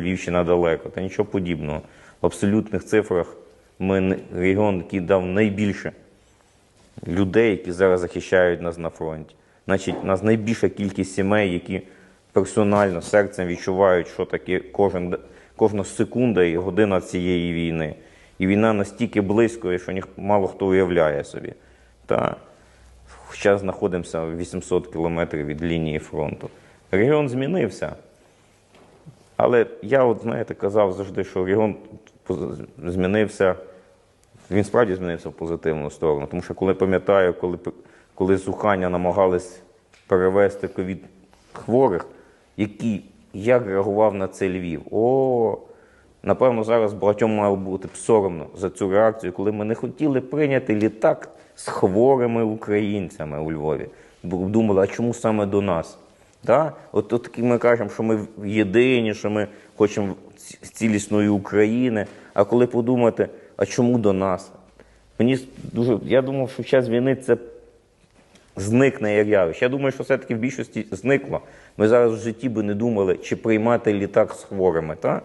Львівщина далеко, та нічого подібного. В абсолютних цифрах ми регіон, який дав найбільше людей, які зараз захищають нас на фронті. Значить, у нас найбільша кількість сімей, які персонально серцем відчувають, що таке кожен, кожна секунда і година цієї війни. І війна настільки близько, що ніх, мало хто уявляє собі. Та зараз знаходимося 800 кілометрів від лінії фронту. Регіон змінився. Але я, от, знаєте, казав завжди, що регіон змінився він справді змінився в позитивну сторону. Тому що коли пам'ятаю, коли, коли з Ухання намагались перевезти ковід хворих, які, як реагував на це Львів. О, напевно, зараз багатьом мало бути соромно за цю реакцію, коли ми не хотіли прийняти літак з хворими українцями у Львові. Думали, а чому саме до нас? Да? От, от ми кажемо, що ми єдині, що ми хочемо цілісної України. А коли подумати, а чому до нас? Мені дуже, я думав, що в час війни це зникне як явище. Я думаю, що все-таки в більшості зникло. Ми зараз в житті би не думали, чи приймати літак з хворими. Та?